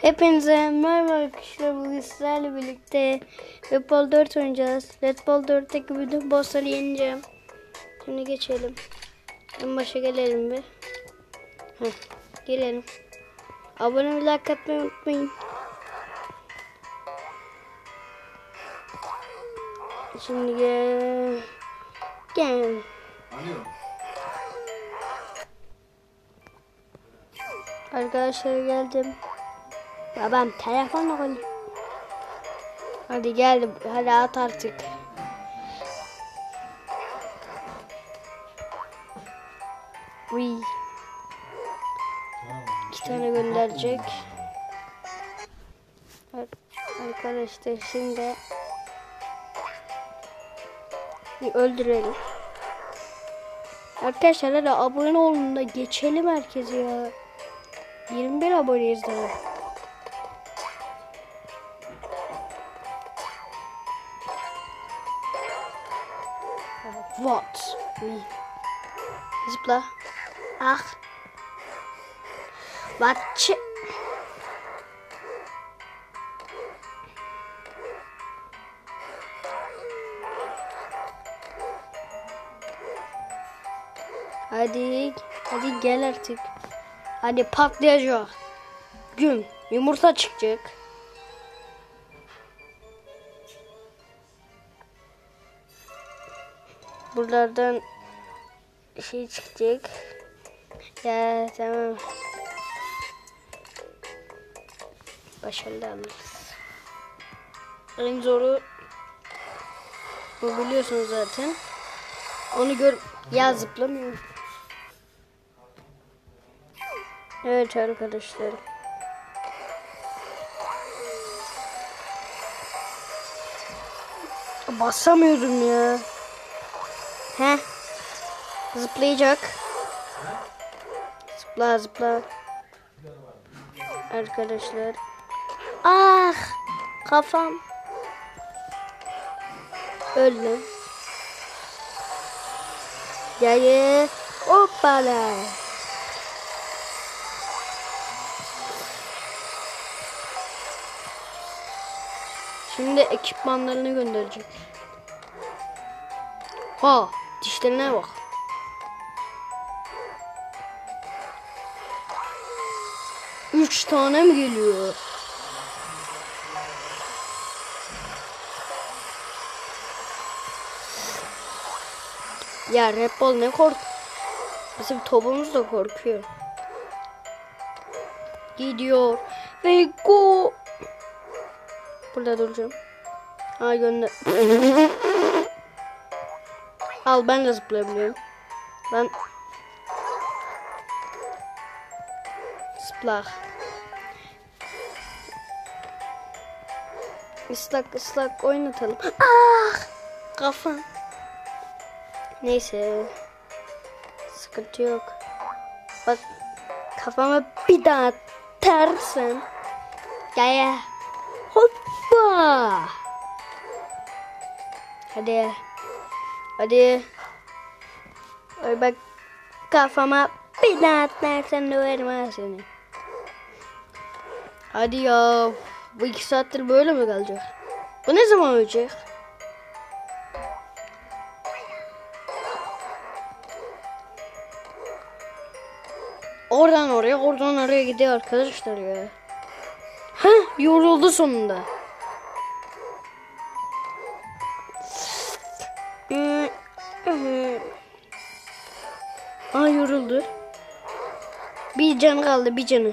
Hepinize merhaba arkadaşlar. Bugün sizlerle birlikte Red Bull 4 oynayacağız. Red Bull 4'teki bütün bossları yeneceğim. Şimdi geçelim. En başa gelelim bir. Heh, gelelim. Abone ve like atmayı unutmayın. Şimdi gel. Gel. Arkadaşlar geldim. Ben telefonla koyayım. Hadi gel. Hadi at artık. Uy. İki tane gönderecek. Ar- Arkadaşlar şimdi bir öldürelim. Arkadaşlar hadi abone olun da geçelim herkesi ya. 21 aboneyiz daha. Zıpla. Ah. Batçı. Hadi. Hadi gel artık. Hadi patlayacak. Gün. Yumurta çıkacak. Buralardan şey çıkacak. Ya tamam. Başarılı. En zoru bu biliyorsunuz zaten. Onu gör ya zıplamıyorum. Evet arkadaşlar. Basamıyordum ya. He. Zıplayacak. Zıpla zıpla. Arkadaşlar. Ah! Kafam. Öldüm. Gel. Hoppala. Şimdi ekipmanlarını gönderecek. Ha, dişlerine bak. Üç tane mi geliyor? Ya Red Bull ne kork... Bizim topumuz da korkuyor. Gidiyor. Ve go. Burada duracağım. Ha gönder. Al ben de zıplayabiliyorum. Ben Zıplak. Islak ıslak oynatalım. Ah! Kafam. Neyse. Sıkıntı yok. Bak kafama bir daha atarsın. Gel ya. Hoppa. Hadi. Hadi. Ay bak kafama bir daha atarsan döverim ha seni. Hadi ya. Bu iki saattir böyle mi kalacak? Bu ne zaman ölecek? Oradan oraya, oradan oraya gidiyor arkadaşlar ya. Heh, yoruldu sonunda. Aa yoruldu. Bir canı kaldı, bir canı.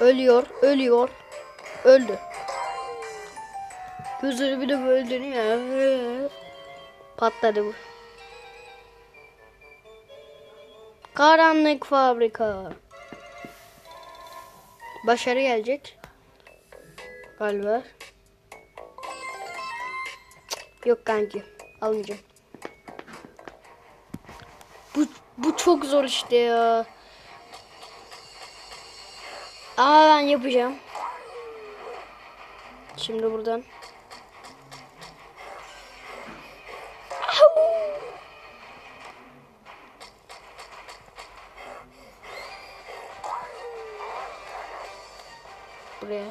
Ölüyor, ölüyor. Öldü. Gözleri bir de böyle dönüyor. Patladı bu. Karanlık fabrika. Başarı gelecek. Galiba. Yok kanki. Almayacağım. Bu, bu çok zor işte ya. Aa ben yapacağım. Şimdi buradan. Buraya.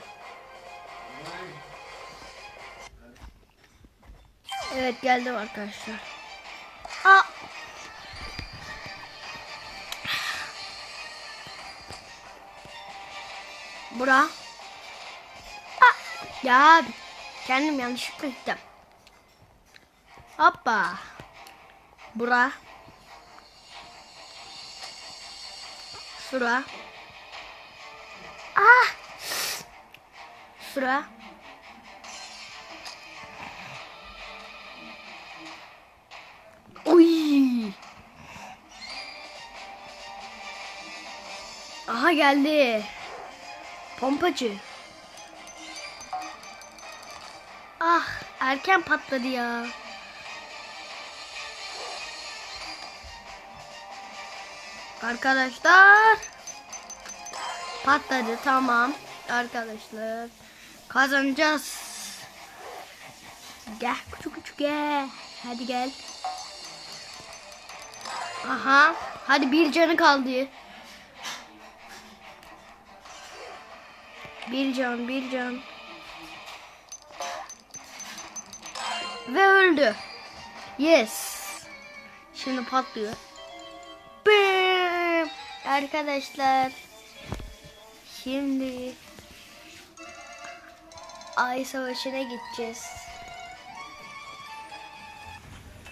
Evet geldim arkadaşlar. Aa Bura. Aa! Ya kendim yanlışlıkla gittim. Hoppa. Bura. Şura. Ah! Şura. Uy! Aha geldi. Pompacı. Ah erken patladı ya. Arkadaşlar. Patladı tamam. Arkadaşlar. Kazanacağız. Gel küçük küçük gel. Hadi gel. Aha. Hadi bir canı kaldı. Bir can, bir can. Ve öldü. Yes. Şimdi patlıyor. Bam! Arkadaşlar. Şimdi Ay Savaşı'na gideceğiz.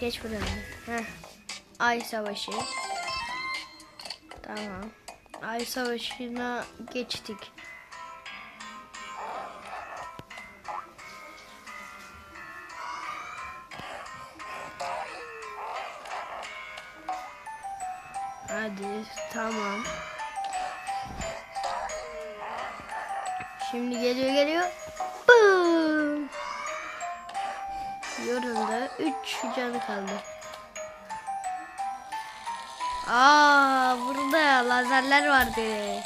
Geç buradan. Heh. Ay Savaşı. Tamam. Ay Savaşı'na geçtik. Hadi tamam. Şimdi geliyor geliyor. Boom. Yoruldu. 3 canı kaldı. Aa burada lazerler vardı.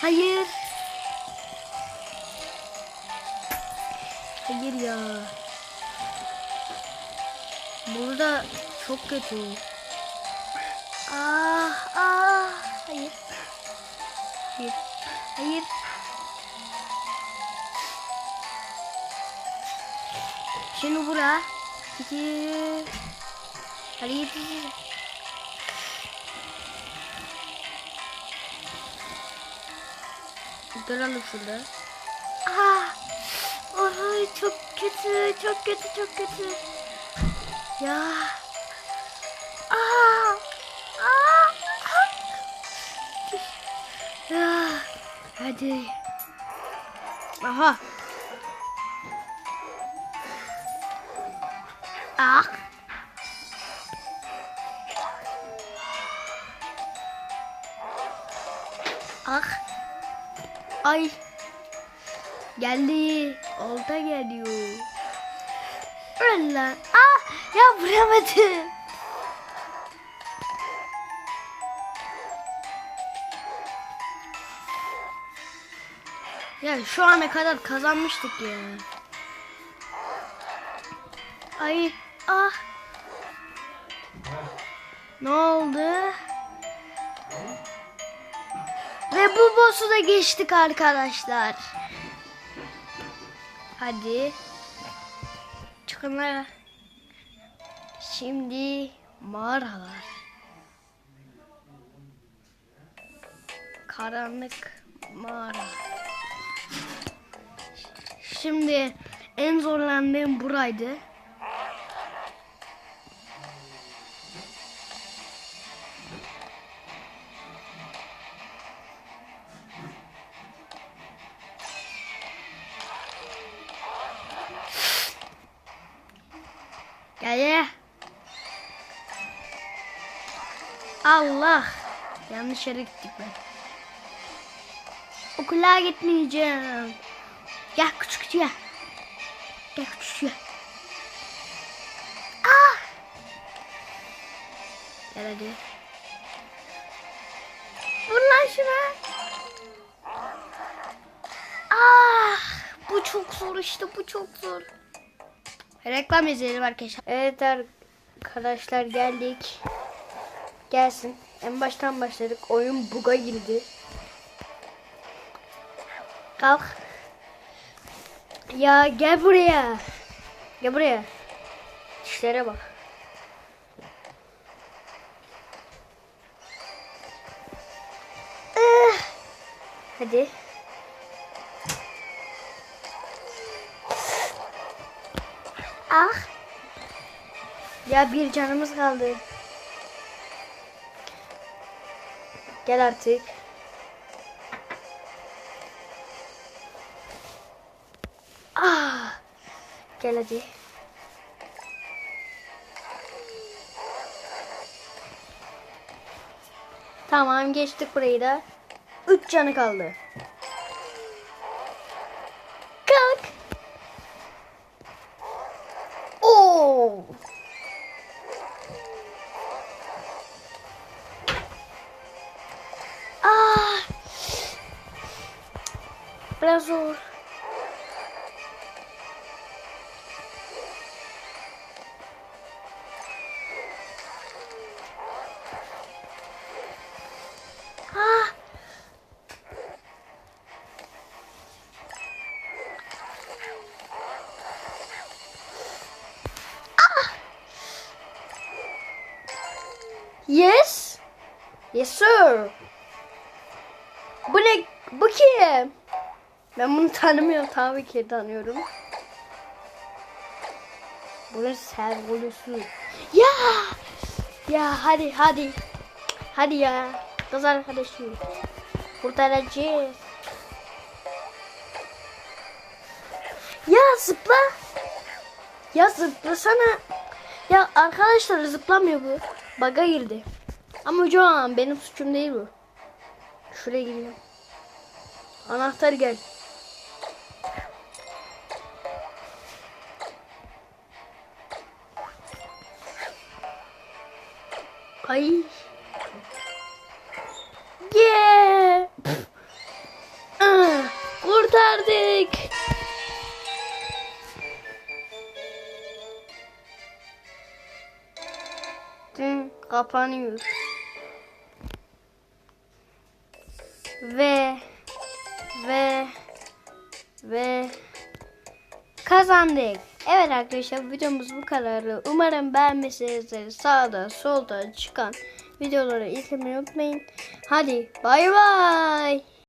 Hayır. Hayır ya. Burada çok kötü. Ah ah hayır. Hayır. Hayır. Şimdi bura. İki. Hadi git. Duralım şurada. Ah! Ay çok kötü, çok kötü, çok kötü. Ya. Hadi. Aha. Ah. Ah. Ay. Geldi. Olta geliyor. Allah. Ah. Ya vuramadım. Ya şu ana kadar kazanmıştık ya. Ay ah. Ne oldu? Ve bu boss'u da geçtik arkadaşlar. Hadi. Çıkın Şimdi mağaralar. Karanlık mağara. Şimdi en zorlandığım buraydı. Gel ya. Allah. Yanlış yere gittik ben. Okula gitmeyeceğim. Gel küçük gel. Gel küçük gel. Ah! Gel hadi. Vur lan şuna. Ah! Bu çok zor işte bu çok zor. Reklam izleyelim arkadaşlar. Evet arkadaşlar geldik. Gelsin. En baştan başladık. Oyun buga girdi. Kalk. Ya gel buraya. Gel buraya. Dişlere bak. Ah. Hadi. Ah. Ya bir canımız kaldı. Gel artık. Gel hadi. Tamam geçtik burayı da. Üç canı kaldı. Yes sir. Bu ne? Bu kim? Ben bunu tanımıyorum. Tabii ki tanıyorum. Bunun servolusu. Ya! Ya hadi hadi. Hadi ya. Kız arkadaşım. Kurtaracağız. Ya zıpla. Ya zıplasana. Ya arkadaşlar zıplamıyor bu. Baga girdi. Ama hocam benim suçum değil bu. Şuraya gireyim. Anahtar gel. Ay. Yeah. Ah, Kurtardık. Dün kapanıyor. Ve ve ve kazandık. Evet arkadaşlar videomuz bu kadardı. Umarım beğenmişsinizdir. Sağda solda çıkan videoları izlemeyi unutmayın. Hadi bay bay.